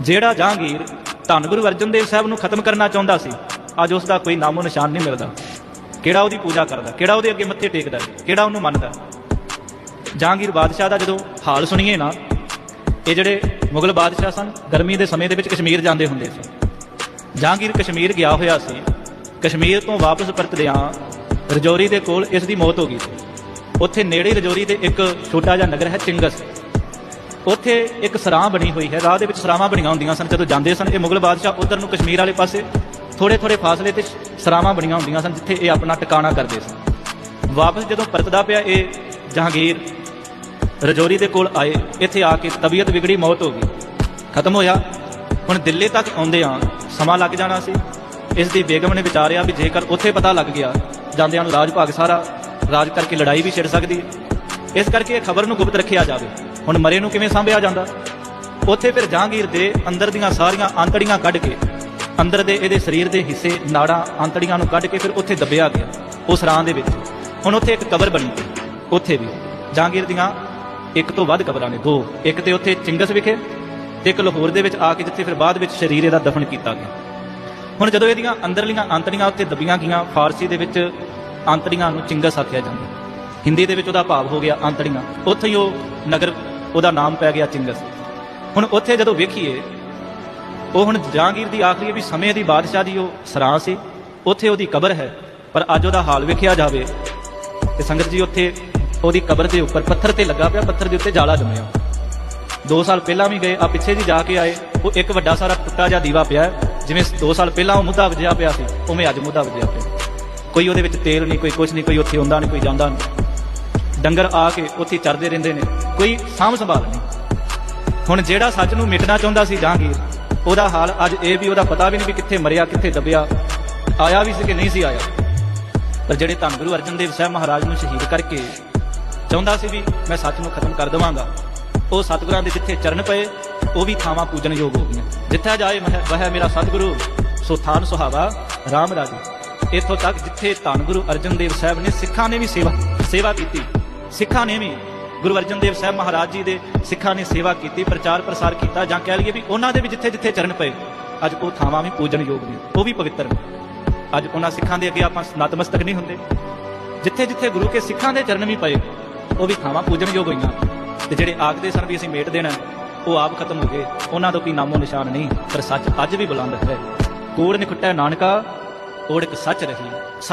ਜਿਹੜਾ ਜਹਾਂਗੀਰ ਧੰਨ ਗੁਰੂ ਅਰਜਨ ਦੇਵ ਸਾਹਿਬ ਨੂੰ ਖਤਮ ਕਰਨਾ ਚਾਹੁੰਦਾ ਸੀ, ਅੱਜ ਉਸ ਦਾ ਕੋਈ ਨਾਮੋ ਨਿਸ਼ਾਨ ਨਹੀਂ ਮਿਲਦਾ। ਕਿਹੜਾ ਉਹਦੀ ਪੂਜਾ ਕਰਦਾ, ਕਿਹੜਾ ਉਹਦੇ ਅੱਗੇ ਮੱਥੇ ਟੇਕਦਾ, ਕਿਹੜਾ ਉਹਨੂੰ ਮੰਨਦਾ? ਜਹਾਂਗੀਰ ਬਾਦਸ਼ਾਹ ਦਾ ਜਦੋਂ ਹਾਲ ਸੁਣੀਏ ਨਾ, ਇਹ ਜਿਹੜੇ ਮੁਗਲ ਬਾਦਸ਼ਾਹ ਸਨ, ਗਰਮੀ ਦੇ ਸਮੇਂ ਦੇ ਵਿੱਚ ਕਸ਼ਮੀਰ ਜਾਂਦੇ ਹੁੰਦੇ ਸੀ। ਜਹਾਂਗੀਰ ਕਸ਼ਮੀਰ ਗਿਆ ਹੋਇਆ ਸੀ, ਕਸ਼ਮੀਰ ਤੋਂ ਵਾਪਸ ਪਰਤਦਿਆਂ ਰਜੌਰੀ ਦੇ ਕੋਲ ਇਸ ਦੀ ਮੌਤ ਹੋ ਗਈ ਸੀ। ਉੱਥੇ ਨੇੜੇ ਰਜੌਰੀ ਦੇ ਇੱਕ ਛੋਟਾ ਜਿਹਾ ਨਗਰ ਹੈ ਚਿੰਗਸ। ਉੱਥੇ ਇੱਕ ਸਰਾਂ ਬਣੀ ਹੋਈ ਹੈ। ਰਾਹ ਦੇ ਵਿੱਚ ਸਰਾਵਾਂ ਬਣੀਆਂ ਹੁੰਦੀਆਂ ਸਨ। ਜਦੋਂ ਜਾਂਦੇ ਸਨ, ਇਹ ਮੁਗਲ ਬਾਦਸ਼ਾਹ ਉਧਰ ਨੂੰ ਕਸ਼ਮੀਰ ਵਾਲੇ ਪਾਸੇ ਥੋੜੇ ਥੋੜੇ ਫਾਸਲੇ ਤੇ ਸਰਾਵਾਂ ਬਣੀਆਂ ਹੁੰਦੀਆਂ ਸਨ, ਜਿੱਥੇ ਇਹ ਆਪਣਾ ਟਿਕਾਣਾ ਕਰਦੇ ਸਨ। ਵਾਪਸ ਜਦੋਂ ਪਰਤਦਾ ਪਿਆ ਇਹ ਜਹਾਂਗੀਰ, ਰਜੌਰੀ ਦੇ ਕੋਲ ਆਏ। ਇੱਥੇ ਆ ਕੇ ਤਬੀਅਤ ਵਿਗੜੀ, ਮੌਤ ਹੋ ਗਈ। ਖਤਮ ਹੋਇਆ। ਹੁਣ ਦਿੱਲੀ ਤੱਕ ਆਉਂਦੇ ਆ ਸਮਾਂ ਲੱਗ ਜਾਣਾ ਸੀ। ਇਸ ਦੀ ਬੇਗਮ ਨੇ ਵਿਚਾਰਿਆ ਵੀ ਜੇਕਰ ਉੱਥੇ ਪਤਾ ਲੱਗ ਗਿਆ, ਜਾਂਦਿਆਂ ਨੂੰ ਰਾਜ ਭਾਗ ਸਾਰਾ ਰਾਜ ਕਰਕੇ ਲੜਾਈ ਵੀ ਛਿੜ ਸਕਦੀ ਹੈ। ਇਸ ਕਰਕੇ ਇਹ ਖਬਰ ਨੂੰ ਗੁਪਤ ਰੱਖਿਆ ਜਾਵੇ। ਹੁਣ ਮਰੇ ਨੂੰ ਕਿਵੇਂ ਸੰਭਿਆ ਜਾਂਦਾ? ਉੱਥੇ ਫਿਰ ਜਹਾਂਗੀਰ ਦੇ ਅੰਦਰ ਦੀਆਂ ਸਾਰੀਆਂ ਆਂਤੜੀਆਂ ਕੱਢ ਕੇ, ਅੰਦਰ ਦੇ ਇਹਦੇ ਸਰੀਰ ਦੇ ਹਿੱਸੇ, ਨਾੜਾਂ, ਆਂਤੜੀਆਂ ਨੂੰ ਕੱਢ ਕੇ ਫਿਰ ਉੱਥੇ ਦੱਬਿਆ ਗਿਆ, ਉਸ ਰਾਂ ਦੇ ਵਿੱਚ। ਹੁਣ ਉੱਥੇ ਇੱਕ ਕਬਰ ਬਣੀ ਉੱਥੇ ਵੀ। ਜਹਾਂਗੀਰ ਦੀਆਂ ਇੱਕ ਤੋਂ ਵੱਧ ਕਬਰਾਂ ਨੇ, ਦੋ। ਇੱਕ ਤੇ ਉੱਥੇ ਚਿੰਗਸ ਵਿਖੇ ਤੇ ਇੱਕ ਲਾਹੌਰ ਦੇ ਵਿੱਚ ਆ ਕੇ, ਜਿੱਥੇ ਫਿਰ ਬਾਅਦ ਵਿੱਚ ਸਰੀਰ ਇਹਦਾ ਦਫਨ ਕੀਤਾ ਗਿਆ। ਹੁਣ ਜਦੋਂ ਇਹਦੀਆਂ ਅੰਦਰਲੀਆਂ ਆਂਤੜੀਆਂ ਉੱਤੇ ਦੱਬੀਆਂ ਗਈਆਂ, ਫਾਰਸੀ ਦੇ ਵਿੱਚ ਆਂਤੜੀਆਂ ਨੂੰ ਚਿੰਗਸ ਆਖਿਆ ਜਾਂਦਾ। ਹਿੰਦੀ ਦੇ ਵਿੱਚ ਉਹਦਾ ਭਾਵ ਹੋ ਗਿਆ ਆਂਤੜੀਆਂ। ਉੱਥੇ ਹੀ ਉਹ ਨਗਰ ਉਹਦਾ ਨਾਮ ਪੈ ਗਿਆ ਚਿੰਗਸ। ਹੁਣ ਉੱਥੇ ਜਦੋਂ ਵੇਖੀਏ, ਉਹ ਹੁਣ ਜਹਾਂਗੀਰ ਦੀ ਆਖਰੀ ਵੀ ਸਮੇਂ ਦੀ ਬਾਦਸ਼ਾਹ ਦੀ ਉਹ ਸਰਾਂ ਸੀ। ਉੱਥੇ ਉਹਦੀ ਕਬਰ ਹੈ, ਪਰ ਅੱਜ ਉਹਦਾ ਹਾਲ ਵੇਖਿਆ ਜਾਵੇ ਤੇ ਸੰਗਤ ਜੀ ਉੱਥੇ ਉਹਦੀ ਕਬਰ ਦੇ ਉੱਪਰ ਪੱਥਰ ਤੇ ਲੱਗਾ ਪਿਆ, ਪੱਥਰ ਦੇ ਉੱਤੇ ਜਾਲਾ ਜੰਮਿਆ। 2 ਸਾਲ ਪਹਿਲਾਂ ਵੀ ਗਏ, ਆ ਪਿੱਛੇ ਜੀ ਜਾ ਕੇ ਆਏ, ਉਹ ਇੱਕ ਵੱਡਾ ਸਾਰਾ ਟੁੱਟਾ ਜਿਹਾ ਦੀਵਾ ਪਿਆ, ਜਿਵੇਂ 2 ਸਾਲ ਪਹਿਲਾਂ ਉਹ ਮੁੱਦਾ ਵਜਿਆ ਪਿਆ ਸੀ, ਉਵੇਂ ਅੱਜ ਮੁੱਦਾ ਵਜਿਆ ਪਿਆ। ਕੋਈ ਉਹਦੇ ਵਿੱਚ ਤੇਲ ਨਹੀਂ, ਕੋਈ ਕੁਛ ਨਹੀਂ, ਕੋਈ ਉੱਥੇ ਹੁੰਦਾ ਨਹੀਂ, ਕੋਈ ਜਾਂਦਾ ਨਹੀਂ। ਡੰਗਰ ਆ ਕੇ ਉੱਥੇ ਚਰਦੇ ਰਹਿੰਦੇ ਨੇ, ਕੋਈ ਸਾਂਭ ਸੰਭਾਲ ਨਹੀਂ। ਹੁਣ ਜਿਹੜਾ ਸੱਚ ਨੂੰ ਮਿਟਣਾ ਚਾਹੁੰਦਾ ਸੀ ਜਹਾਂਗੀਰ, ਉਹਦਾ ਹਾਲ ਅੱਜ ਇਹ ਵੀ, ਉਹਦਾ ਪਤਾ ਵੀ ਨਹੀਂ ਵੀ ਕਿੱਥੇ ਮਰਿਆ, ਕਿੱਥੇ ਦੱਬਿਆ, ਆਇਆ ਵੀ ਸੀ ਕਿ ਨਹੀਂ ਸੀ ਆਇਆ। ਪਰ ਜਿਹੜੇ ਧੰਨ ਗੁਰੂ ਅਰਜਨ ਦੇਵ ਸਾਹਿਬ ਮਹਾਰਾਜ ਨੂੰ ਸ਼ਹੀਦ ਕਰਕੇ ਚਾਹੁੰਦਾ ਸੀ ਵੀ ਮੈਂ ਸੱਚ ਨੂੰ ਖਤਮ ਕਰ ਦੇਵਾਂਗਾ, ਉਹ ਸਤਿਗੁਰਾਂ ਦੇ ਜਿੱਥੇ ਚਰਨ ਪਏ, ਉਹ ਵੀ ਥਾਵਾਂ ਪੂਜਨਯੋਗ ਹੋ ਗਈਆਂ। ਜਿੱਥੇ ਜਾਏ ਮਹ- ਵਹ ਮੇਰਾ ਸਤਿਗੁਰੂ, ਸੋ ਥਾਨ ਸੁਹਾਵਾ, ਰਾਮ ਰਾਜੇ। ਇੱਥੋਂ ਤੱਕ ਜਿੱਥੇ ਧੰਨ ਗੁਰੂ ਅਰਜਨ ਦੇਵ ਸਾਹਿਬ ਨੇ ਸਿੱਖਾਂ ਨੇ ਵੀ ਸੇਵਾ ਸੇਵਾ ਕੀਤੀ ਸਿੱਖਾਂ ਨੇ ਵੀ ਗੁਰੂ ਅਰਜਨ ਦੇਵ ਸਾਹਿਬ ਮਹਾਰਾਜ ਜੀ ਦੇ ਸਿੱਖਾਂ ਨੇ ਸੇਵਾ ਕੀਤੀ, ਪ੍ਰਚਾਰ ਪ੍ਰਸਾਰ ਕੀਤਾ, ਜਾਂ ਕਹਿ ਲਈਏ ਵੀ ਉਹਨਾਂ ਦੇ ਵੀ ਜਿੱਥੇ ਜਿੱਥੇ ਚਰਨ ਪਏ, ਅੱਜ ਉਹ ਥਾਵਾਂ ਵੀ ਪੂਜਨਯੋਗ ਨੇ, ਉਹ ਵੀ ਪਵਿੱਤਰ ਅੱਜ ਉਹਨਾਂ ਸਿੱਖਾਂ ਦੇ ਅੱਗੇ ਆਪਾਂ ਨਤਮਸਤਕ ਨਹੀਂ ਹੁੰਦੇ। ਜਿੱਥੇ ਜਿੱਥੇ ਗੁਰੂ ਕੇ ਸਿੱਖਾਂ ਦੇ ਚਰਨ ਵੀ ਪਏ, ਉਹ ਵੀ ਥਾਵਾਂ ਪੂਜਨਯੋਗ ਹੋਈਆਂ। ਤੇ ਜਿਹੜੇ ਆਖਦੇ ਸਨ ਵੀ ਅਸੀਂ ਮੇਟ ਦੇਣਾ, ਉਹ ਆਪ ਖਤਮ ਹੋ ਗਏ। ਉਹਨਾਂ ਤੋਂ ਕੋਈ ਨਾਮੋ ਨਿਸ਼ਾਨ ਨਹੀਂ, ਪਰ ਸੱਚ ਅੱਜ ਵੀ ਬੁਲੰਦ ਹੈ। ਕੋੜ ਨਿਕਟੈ ਨਾਨਕਾ ਕੋੜ ਇੱਕ ਸੱਚ ਰਹੀ। ਸੱਚ